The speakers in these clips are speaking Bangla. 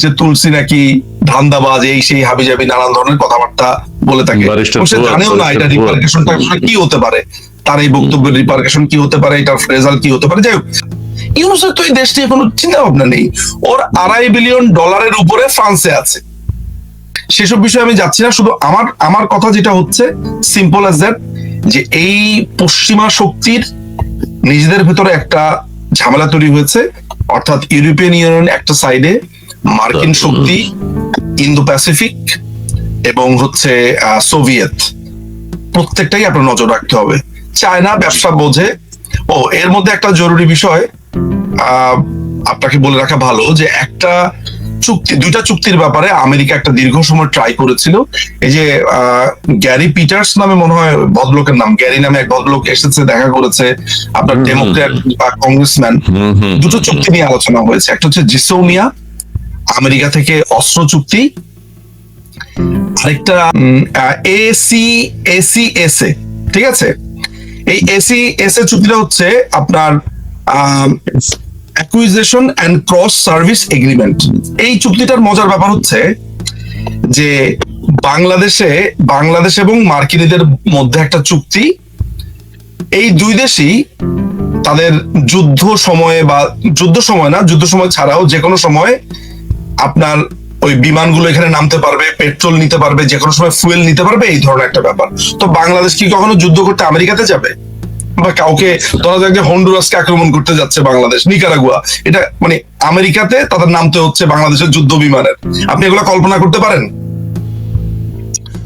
যে তুলসী নাকি ধান্দাবাজ এই সেই হাবিজাবি নানান ধরনের কথাবার্তা বলে থাকে। সে জানেও না এটা রিপার্কেশনটা কি হতে পারে। তার এই বক্তব্যের রিপার্কেশন কি হতে পারে এটার রেজাল্ট কি হতে পারে? যাই হোক ইউনুসের তো এই দেশটি কোনো চিন্তা ভাবনা নেই। ওর আড়াই বিলিয়ন ডলারের উপরে ফ্রান্সে আছে। সেসব বিষয়ে আমি যাচ্ছি না শুধু আমার আমার কথা যেটা হচ্ছে সিম্পল অ্যাজ দ্যাট যে এই পশ্চিমা শক্তির নিজেদের ভেতরে একটা ঝামেলা তৈরি হয়েছে। অর্থাৎ ইউরোপিয়ান ইউনিয়ন একটা সাইডে মার্কিন শক্তি ইন্দো প্যাসিফিক এবং হচ্ছে সোভিয়েত। প্রত্যেকটাই আপনার নজর রাখতে হবে। চায়না ব্যবসা বোঝে। ও এর মধ্যে একটা জরুরি বিষয় আপনাকে বলে রাখা ভালো যে একটা চুক্তি দুইটা চুক্তির ব্যাপারে আমেরিকা একটা দীর্ঘ সময় ট্রাই করেছিল। এই যে আহ, গ্যারি পিটার্স নামে মনে হয় ভদ্রলোকের নাম গ্যারি নামে এক ভদ্রলোক এসেছে দেখা করেছে আপনার ডেমোক্র্যাট বা কংগ্রেসম্যান দুটো চুক্তি নিয়ে আলোচনা হয়েছে। একটা হচ্ছে জিসোমিয়া আমেরিকা থেকে অস্ত্র চুক্তি। আরেকটা এসি এসি এস এ ঠিক আছে? এই এসি এস এ চুক্তিটা হচ্ছে আপনার acquisition and cross service agreement এই চুক্তিটার মজার ব্যাপার হচ্ছে যে বাংলাদেশে, বাংলাদেশ এবং মার্কিনীদের মধ্যে একটা চুক্তি। এই দুই দেশই তাদের যুদ্ধ সময়ে বা, যুদ্ধ সময় না, যুদ্ধ সময় ছাড়াও যে কোনো সময় আপনার ওই বিমানগুলো এখানে নামতে পারবে, পেট্রোল নিতে পারবে যে কোনো সময় ফুয়েল নিতে পারবে, এই ধরনের একটা ব্যাপার। তো বাংলাদেশ কি কখনো যুদ্ধ করতে আমেরিকাতে যাবে? বা কাউকে, ধরা যাক যে হন্ডুরাসকে আক্রমণ করতে যাচ্ছে বাংলাদেশ নিকারাগুয়া এটা মানে আমেরিকাতে তাদের নামতে হচ্ছে বাংলাদেশের যুদ্ধ বিমানের। আপনি এগুলো কল্পনা করতে পারেন?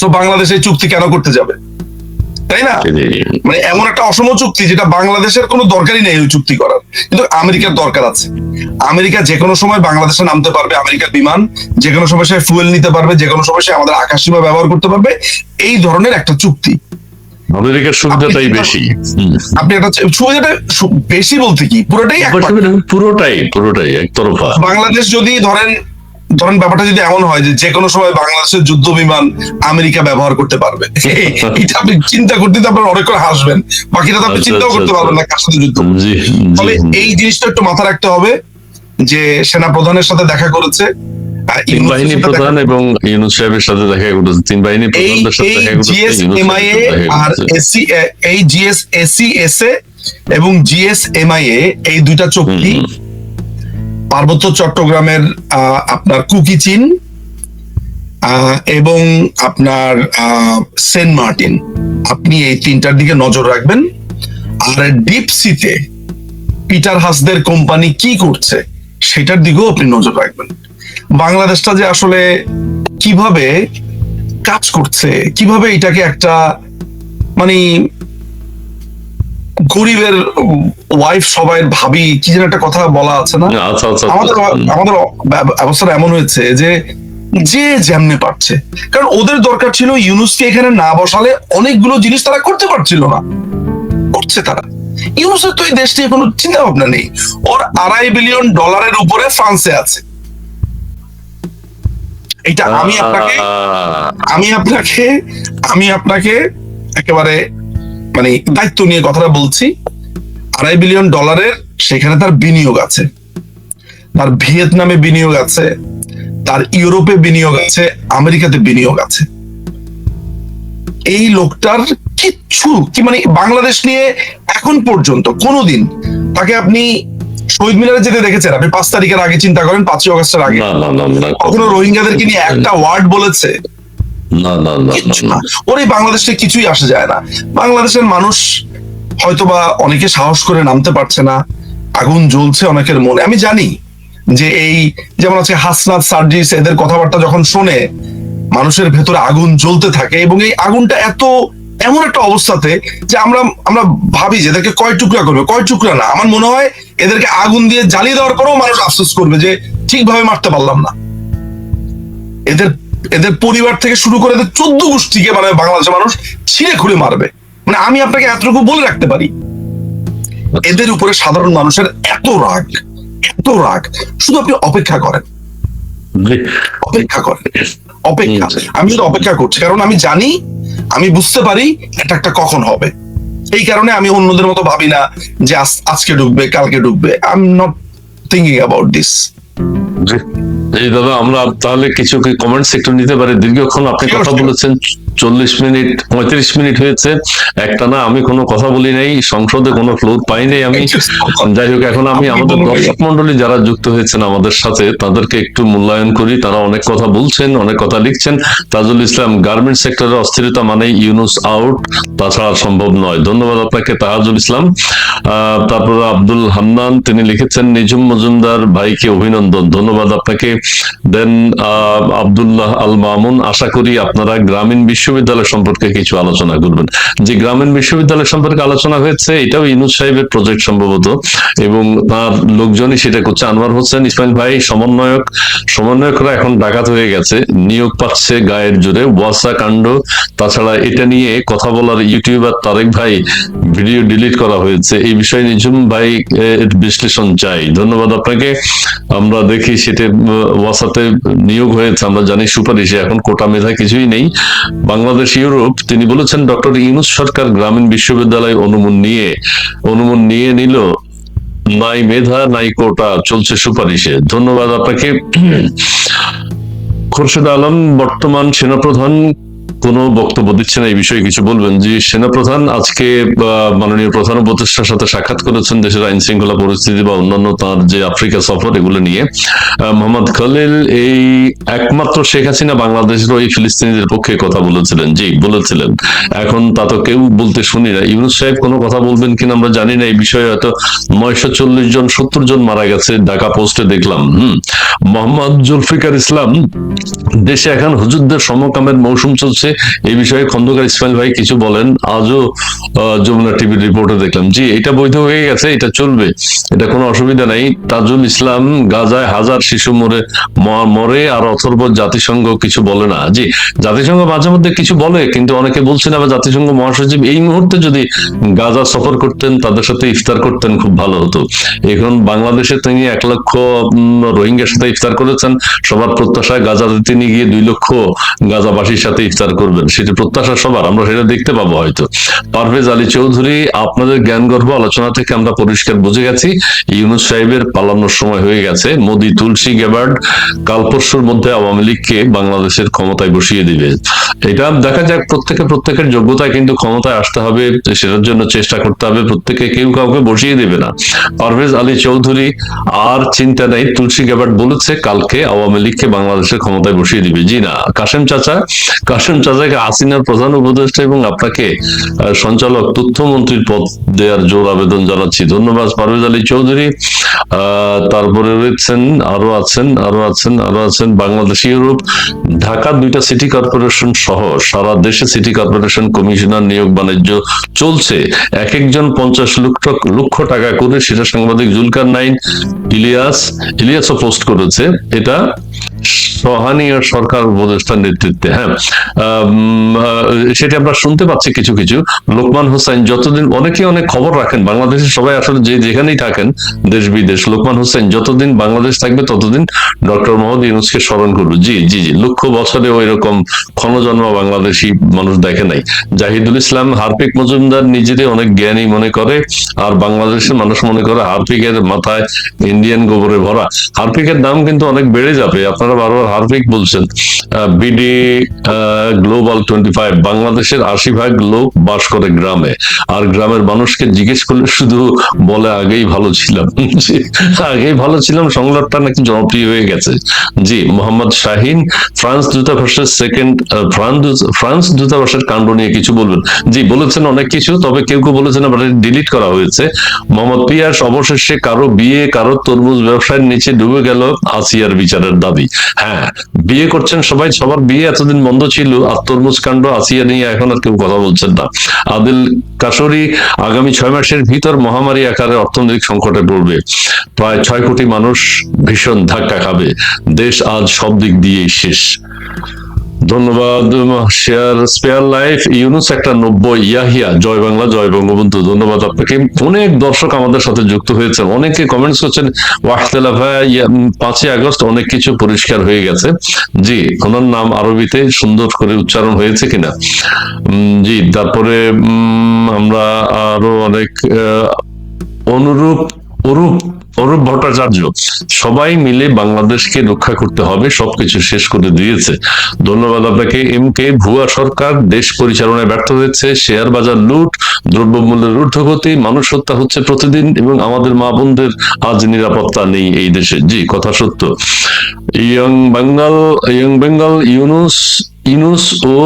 তো বাংলাদেশ এই চুক্তি কেন করতে যাবে? তাই না। মানে এমন একটা অসম চুক্তি যেটা বাংলাদেশের কোনো দরকারই নেই ওই চুক্তি করার। কিন্তু আমেরিকার দরকার আছে। আমেরিকা যে কোনো সময় বাংলাদেশে নামতে পারবে আমেরিকার বিমান যে কোনো সময় সে ফুয়েল নিতে পারবে যে কোনো সময় সে আমাদের আকাশ সীমা ব্যবহার করতে পারবে। এই ধরনের একটা চুক্তি। আমেরিকার সুবিধাটাই বেশি। আপনি একটা সুবিধাটা বেশি বলতে কি? পুরোটাই পুরোটাই পুরোটাই একতরফা। বাংলাদেশ যদি ধরেন ধরেন ব্যাপারটা যদি এমন হয় যে যে কোনো সময় বাংলাদেশের যুদ্ধ বিমান আমেরিকা ব্যবহার করতে পারবে। এটা আপনি চিন্তা করতে আপনার অনেক করে হাসবেন। বাকিটা তো আপনি আচ্ছা, চিন্তাও আচ্ছা, করতে পারবেন না কার সাথে যুদ্ধ। ফলে এই জিনিসটা একটু মাথা রাখতে হবে যে সেনা প্রধানের সাথে দেখা করেছে তিন বাহিনী প্রধান এবং ইউনুস সাহেবের সাথে দেখা করেছে। তিন বাহিনী এই প্রধানদের সাথে দেখা করেছে আর এসি এই জিএস এসি এসএ এবং জিএস এমআইএ এই দুইটা চুক্তি পার্বত্য চট্টগ্রামের আপনার কুকি চীন আহ, এবং আপনার সেন্ট মার্টিন। আপনি এই তিনটার দিকে নজর রাখবেন। আর ডিপ সিতে পিটার হাসদের কোম্পানি কি করছে সেটার দিকেও আপনি নজর রাখবেন। বাংলাদেশটা যে আসলে কীভাবে কাজ করছে কীভাবে এটাকে একটা মানে গরিবের ওয়াইফ সবাই ভাবি কি যেন একটা কথা বলা আছে না? আচ্ছা আচ্ছা আমাদের আচ্ছা। আমাদের ব্যব- অবস্থাটা এমন হয়েছে যে যে যেমনে পারছে। কারণ ওদের দরকার ছিল ইউনুসকে এখানে না বসালে অনেকগুলো জিনিস তারা করতে পারছিল না। করছে তারা। ইউনুসের তো এই দেশটি কোনো চিন্তা ভাবনা নেই। ওর আড়াই বিলিয়ন ডলারের উপরে ফ্রান্সে আছে। এটা আমি আপনাকে আমি আপনাকে আমি আপনাকে একেবারে মানে দায়িত্ব নিয়ে কথাটা বলছি আড়াই বিলিয়ন ডলারের সেখানে তার বিনিয়োগ আছে। তার ভিয়েতনামে বিনিয়োগ আছে তার ইউরোপে বিনিয়োগ আছে আমেরিকাতে বিনিয়োগ আছে। এই লোকটার কিচ্ছু কি মানে বাংলাদেশ নিয়ে এখন পর্যন্ত কোনোদিন তাকে আপনি শহীদ মিনারে যেতে দেখেছেন? আপনি পাঁচ তারিখের আগে চিন্তা করেন পাঁচই অগস্টের আগে। কখনো রোহিঙ্গাদেরকে নিয়ে একটা ওয়ার্ড বলেছে? না না না কিচ্ছু না। না। বাংলাদেশে কিছুই আসে যায় না। বাংলাদেশের মানুষ হয়তোবা অনেকে সাহস করে নামতে পারছে না। আগুন জ্বলছে অনেকের মনে। আমি জানি যে এই যেমন আছে হাসনাত সার্জিস এদের কথাবার্তা যখন শোনে মানুষের ভেতরে আগুন জ্বলতে থাকে এবং এই আগুনটা এত এমন একটা অবস্থাতে যে আমরা আমরা ভাবি যে এদেরকে কয় টুকরা করবে? কয় টুকরা না? আমার মনে হয় এদেরকে আগুন দিয়ে জ্বালিয়ে দেওয়ার পরেও মানুষ আফসোস করবে যে ঠিকভাবে মারতে পারলাম না। এদের এদের পরিবার থেকে শুরু করে এদের চোদ্দ গোষ্ঠীকে মানে বাংলাদেশের মানুষ ছিঁড়ে খুঁড়ে মারবে। মানে আমি আপনাকে এতটুকু বলে রাখতে পারি, এদের উপরে সাধারণ মানুষের এত রাগ এত রাগ। শুধু আপনি অপেক্ষা করেন। অপেক্ষা করেন। অপেক্ষা। আমি শুধু অপেক্ষা করছি, কারণ আমি জানি, আমি বুঝতে পারি এটা একটা কখন হবে। এই কারণে আমি অন্যদের মতো ভাবি না যে আজকে ঢুকবে কালকে ঢুকবে I am not thinking about this দাদা আমরা তাহলে কিছু কমেন্টস একটু নিতে পারি? দীর্ঘক্ষণ আপনি কথা বলেছেন। চল্লিশ মিনিট পঁয়ত্রিশ মিনিট হয়েছে। একটা না আমি কোনো কথা বলি নাই সংসদে কোনো ফ্লোর পাই নাই আমি। যাই হোক এখন আমি আমাদের দর্শক মন্ডলী যারা যুক্ত হয়েছেন আমাদের সাথে তাদেরকে একটু মূল্যায়ন করি। তারা অনেক কথা বলছেন অনেক কথা লিখছেন। তাজুল ইসলাম গার্মেন্ট সেক্টরের অস্থিরতা মানে ইউনুস আউট তাছাড়া সম্ভব নয়। ধন্যবাদ আপনাকে তাহাজুল ইসলাম। আহ, তারপরে আব্দুল হান্নান তিনি লিখেছেন নিজুম মজুমদার ভাইকে অভিনন্দন। ধন্যবাদ আপনাকে। দেন আব্দুল্লাহ আল মামুন আশা করি আপনারা গ্রামীণ বিশ্ববিদ্যালয় সম্পর্কে কিছু আলোচনা করবেন। যে গ্রামীণ বিশ্ববিদ্যালয় সম্পর্কে আলোচনা হয়েছে, এটাও ইনুস সাহেবের প্রজেক্ট সম্ভবত এবং তার লোকজনই সেটা করছে। আনোয়ার হোসেন, ইসমাইল ভাই, সমন্বয়ক। সমন্বয়করা এখন ডাকাত হয়ে গেছে, নিয়োগ পাচ্ছে গায়ের জোরে। ওয়াসা কাণ্ড, তাছাড়া এটা নিয়ে কথা বলার ইউটিউবার তারেক ভাই ভিডিও ডিলিট করা হয়েছে। এই বিষয়ে নিজুম ভাই এর বিশ্লেষণ চাই। ধন্যবাদ আপনাকে। আমরা দেখি সেটা, ওয়াসাতে নিয়োগ হয়েছে, আমরা জানি সুপারিশে। এখন কোটা মেধা কিছুই নেই। বাংলাদেশ ইউরোপ তিনি বলেছেন ডক্টর ইউনুস সরকার গ্রামীণ বিশ্ববিদ্যালয় অনুমোদন নিয়ে অনুমোদন নিয়ে নিল। নাই মেধা নাই কোটা চলছে সুপারিশে। ধন্যবাদ আপনাকে। খোরশেদ আলম বর্তমান সেনাপ্রধান কোনো বক্তব্য দিচ্ছেন, এই বিষয়ে কিছু বলবেন? যে সেনাপ্রধান, আজকে মাননীয় প্রধান উপদেষ্টার সাথে সাক্ষাৎ করেছেন দেশের আইন শৃঙ্খলা পরিস্থিতি বা অন্যান্য তার যে আফ্রিকা সফর, এগুলো নিয়ে। মোহাম্মদ খলিল, এই একমাত্র শেখ হাসিনা বাংলাদেশের ওই ফিলিস্তিনিদের পক্ষে কথা বলেছিলেন। জি, বলেছিলেন। এখন তা তো কেউ বলতে শুনি না। ইউনুস সাহেব কোনো কথা বলবেন কিনা আমরা জানি না, এই বিষয়ে হয়তো নয়শো চল্লিশ জন, সত্তর জন মারা গেছে, ঢাকা পোস্টে দেখলাম। হম, মোহাম্মদ জুলফিকার ইসলাম, দেশে এখন হুজুরদের সমকামের মৌসুম চলছে এই বিষয়ে খন্দকার ইসমাইল ভাই কিছু বলেন। আজও যমুনা টিভির রিপোর্টে দেখলাম। জি, এটা বৈধ হয়ে গেছে, এটা চলবে। এটা কোনো অসুবিধা নাই। তাজুল ইসলাম গাজায় হাজার শিশু মরে মরে আর অথর্ব জাতিসংঘ কিছু বলে না। জি, জাতিসংঘ মাঝে মধ্যে কিছু বলে, কিন্তু অনেকে বলছেন আবার জাতিসংঘ মহাসচিব এই মুহূর্তে যদি গাজা সফর করতেন, তাদের সাথে ইফতার করতেন, খুব ভালো হতো। এখন বাংলাদেশে তিনি এক লক্ষ রোহিঙ্গার সাথে ইফতার করেছেন। সবার প্রত্যাশা গাজাতে তিনি গিয়ে দুই লক্ষ গাজাবাসীর সাথে ইফতার করবেন, সেটি প্রত্যাশা সবার, আমরা সেটা দেখতে পাবো হয়তো। পারভেজ আলী চৌধুরী, আপনাদের জ্ঞানগর্ভ আলোচনা থেকে আমরা পরিষ্কার বুঝে গেছি, ইউনুস সাহেবের পালানোর সময় হয়ে গেছে। মোদি তুলসী গেবার্ড, কাল পরশুর মধ্যে আওয়ামী লীগকে বাংলাদেশের ক্ষমতায় বসিয়ে দিবে। এটা দেখা যাক, প্রত্যেকে প্রত্যেকের যোগ্যতায় কিন্তু ক্ষমতায় আসতে হবে, সেটার জন্য চেষ্টা করতে হবে, প্রত্যেকে কেউ কাউকে বসিয়ে দেবে না। পারভেজ আলী চৌধুরী, আর চিন্তা নেই, তুলসী গেবার্ড বলেছে, কালকে আওয়ামী লীগকে বাংলাদেশের ক্ষমতায় বসিয়ে দিবে। জি না, কাশেম চাচা, কাশেম চাচাকে হাসিনার প্রধান উপদেষ্টা এবং আপনাকে সঞ্চালক, তথ্যমন্ত্রীর পদ দেওয়ার জোর আবেদন জানাচ্ছি। ধন্যবাদ, পারভেজ আলী চৌধুরী। তারপরে রয়েছেন, আরও আছেন আরও আছেন আরও আছেন বাংলাদেশ, ইউরোপ। ঢাকা দুইটা সিটি কর্পোরেশন সহ সারা দেশে সিটি কর্পোরেশন কমিশনার নিয়োগ বাণিজ্য চলছে। এক একজন পঞ্চাশ লক্ষ লক্ষ টাকা করে, সেটা সাংবাদিক জুলকার নাইন ইলিয়াস, ইলিয়াসও পোস্ট করেছে। এটা সহানীয় সরকার উপদেষ্টার নেতৃত্বে হ্যাঁ। সেটা আমরা শুনতে পাচ্ছি কিছু কিছু। লোকমান হোসেন যতদিন অনেকে অনেক খবর রাখেন, বাংলাদেশের সবাই আসলে যে যেখানেই থাকেন, দেশ বিদেশ, লোকমান হোসেন যতদিন বাংলাদেশ থাকবে, ততদিন ডক্টর মোহাম্মদ ইউনুসকে স্মরণ করব জি জি জি, লক্ষ বছরে ওই রকম ক্ষণজন্ম বাংলাদেশি মানুষ দেখে নাই। জাহিদুল ইসলাম হারপিক মজুমদার নিজেরই অনেক জ্ঞানী মনে করে, আর বাংলাদেশের মানুষ মনে করে হারপিকের মাথায় ইন্ডিয়ান গোবরে ভরা। হারপিকের দাম কিন্তু অনেক বেড়ে যাবে। আপনারা বারবার হারপিক বলছেন। বিডি গ্লোবাল টোয়েন্টি ফাইভ, বাংলাদেশের আশি ভাগ লোক বাস করে গ্রামে। আর গ্রামের মানুষকে জিজ্ঞেস করলে শুধু বলে, আগেই ভালো ছিলাম। আগেই ভালো ছিলাম। সংলাপটা নাকি জনপ্রিয় হয়ে গেছে। জি, মোহাম্মদ শাহিন, ফ্রান্স দূতাবাসের সেকেন্ড ফ্রান্স দূতাবাসের কাণ্ড নিয়ে কিছু বলবেন। জি, বলেছেন অনেক কিছু, তবে কেউ কেউ বলেছেন আবার ডিলিট করা হয়েছে। মোহাম্মদ পিয়াস, অবশেষে কারও বিয়ে, কারও তরমুজ ব্যবসায়ের নিচে ডুবে গেল, আসিয়ার বিচারের দাবি। হ্যাঁ বিয়ে করছেন সবাই, সবার বিয়ে এতদিন বন্ধ ছিল আর তরমুজ কাণ্ড আসিয়া নিয়ে এখন আর কেউ কথা বলছেন না। আদিল কাশরি আগামী ছয় মাসের ভিতর মহামারী আকারে অর্থনৈতিক সংকটে পড়বে। প্রায় ছয় কোটি মানুষ ভীষণ ধাক্কা খাবে। দেশ আজ সব দিক দিয়েই শেষ। ধন্যবাদ, শেয়ার স্পেয়ার লাইফ ইউনুস একটা নব্বই ইয়াহিয়া। জয় বাংলা, জয় বঙ্গবন্ধু। ধন্যবাদ আপনাকে। অনেক দর্শক আমাদের সাথে যুক্ত হয়েছেন। অনেকে কমেন্টস করছেন, ওয়াহতেলা ভাই পাঁচই আগস্ট অনেক কিছু পরিষ্কার হয়ে গেছে। জি, ওনার নাম আরবিতে সুন্দর করে উচ্চারণ হয়েছে কিনা? জি, তারপরে আমরা আরও অনেক অনুরূপ, অরূপ অরূপ ভট্টাচার্য, সবাই মিলে বাংলাদেশকে রক্ষা করতে হবে, সবকিছু শেষ করে দিয়েছে। ধন্যবাদ আপনাকে এম কে ভুয়া সরকার, দেশ পরিচালনায় ব্যর্থ হয়েছে, শেয়ার বাজার লুট, দ্রব্যমূল্যের ঊর্ধ্বগতি, মানুষ হত্যা হচ্ছে প্রতিদিন, এবং আমাদের মা বোনদের আজ নিরাপত্তা নেই এই দেশে। জি, কথা সত্য। ইয়ং বেঙ্গল ইয়ং বেঙ্গল, ইউনুস ইউনুস ও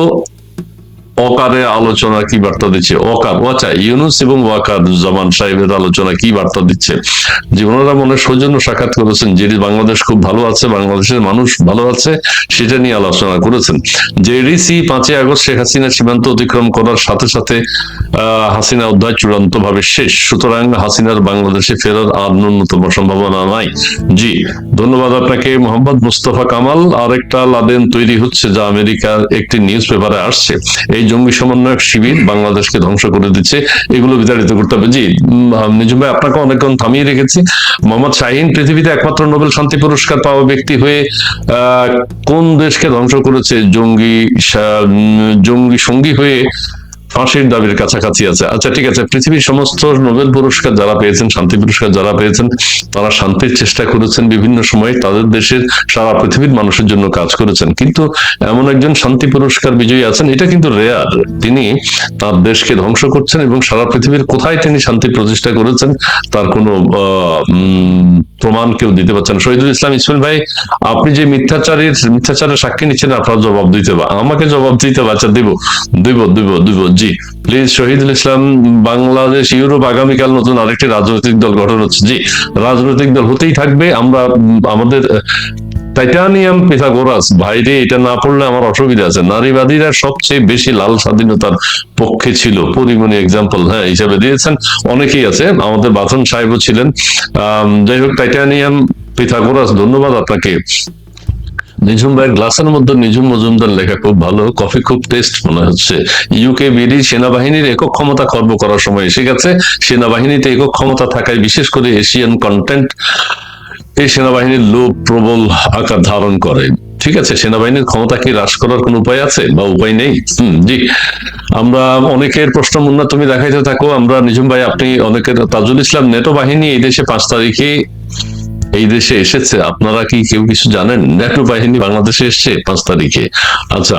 অকারে আলোচনা কি বার্তা দিচ্ছে? অকার আচ্ছা ইউনুস এবং ওয়াকার জামান সাহেবের আলোচনা কি বার্তা দিচ্ছে? যে ওনারা মনে সৌজন্য সাক্ষাৎ করেছেন, যে বাংলাদেশ খুব ভালো আছে, বাংলাদেশের মানুষ ভালো আছে, সেটা নিয়ে আলোচনা করেছেন। যে রিসি পাঁচই আগস্ট শেখ হাসিনা সীমান্ত অতিক্রম করার সাথে সাথে হাসিনা অধ্যায় চূড়ান্ত ভাবে শেষ। সুতরাং হাসিনার বাংলাদেশে ফেরার আর ন্যূনতম সম্ভাবনা নাই। জি, ধন্যবাদ আপনাকে, মোহাম্মদ মুস্তফা কামাল। আরেকটা লাদেন তৈরি হচ্ছে, যা আমেরিকার একটি নিউজ পেপারে আসছে। এই জঙ্গি সমন্বয়ক শিবির বাংলাদেশকে ধ্বংস করে দিচ্ছে, এগুলো বিতাড়িত করতে হবে। জি নিজুম ভাই, আপনাকে অনেকক্ষণ থামিয়ে রেখেছি। মোহাম্মদ শাহিন, পৃথিবীতে একমাত্র নোবেল শান্তি পুরস্কার পাওয়া ব্যক্তি হয়ে কোন দেশকে ধ্বংস করেছে জঙ্গি জঙ্গি সঙ্গী হয়ে ফাঁসির দাবির কাছাকাছি আছে। আচ্ছা ঠিক আছে পৃথিবীর সমস্ত নোবেল পুরস্কার যারা পেয়েছেন শান্তি পুরস্কার যারা পেয়েছেন তারা শান্তির চেষ্টা করেছেন বিভিন্ন সময়ে তাদের দেশের সারা পৃথিবীর মানুষের জন্য কাজ করেছেন। কিন্তু এমন একজন শান্তি পুরস্কার বিজয়ী আছেন এটা কিন্তু রেয়ার। তিনি তার দেশকে ধ্বংস করছেন এবং সারা পৃথিবীর কোথায় তিনি শান্তি প্রতিষ্ঠা করেছেন তার কোনো আহ, প্রমাণ কেউ দিতে পারছেন। শহীদুল ইসলাম ইসমাইল ভাই, আপনি যে মিথ্যাচারের মিথ্যাচারের সাক্ষী নিচ্ছেন, আপনার জবাব দিতে বা আমাকে জবাব দিতে বাচ্চা দিব দিব দিব দিব, জি। প্লিজ শহীদুল ইসলাম, বাংলাদেশ, ইউরোপ আগামীকাল নতুন আরেকটি রাজনৈতিক দল গঠন হচ্ছে। জি, রাজনৈতিক দল হতেই থাকবে। আমরা আমাদের টাইটানিয়াম পিথাগোরাস ভাইরে এটা না পড়লে আমার অসুবিধা আছে। নারীবাদীরা সবচেয়ে বেশি লাল স্বাধীনতার পক্ষে ছিল। পরিমণি এক্সাম্পল হ্যাঁ হিসাবে দিয়েছেন। অনেকেই আছে, আমাদের বাথন সাহেবও ছিলেন। যাই হোক, টাইটানিয়াম পিথাগোরাস, ধন্যবাদ আপনাকে। নিঝুম ভাই গ্লাসের মধ্যে নিঝুম মজুমদার লেখা খুব ভালো, কফি খুব টেস্ট মনে হচ্ছে। ইউকে বিডি সেনাবাহিনীর একক ক্ষমতা খর্ব করার সময় এসে গেছে। সেনাবাহিনীতে একক ক্ষমতা থাকায় বিশেষ করে এশিয়ান কন্টেন্ট এই সেনাবাহিনীর লোক প্রবল আকার ধারণ করে। ঠিক আছে, সেনাবাহিনীর ক্ষমতা কি হ্রাস করার কোন উপায় আছে বা উপায় নেই? জি। আমরা অনেকের প্রশ্ন মুন্না, তুমি দেখাইতে থাকো। আমরা নিঝুম ভাই, আপনি অনেকের, তাজুল ইসলাম নেটো বাহিনী এই দেশে পাঁচ তারিখে এই দেশে এসেছে। আপনারা কি কেউ কিছু জানেন? নেটো বাহিনী বাংলাদেশে এসছে পাঁচ তারিখে। আচ্ছা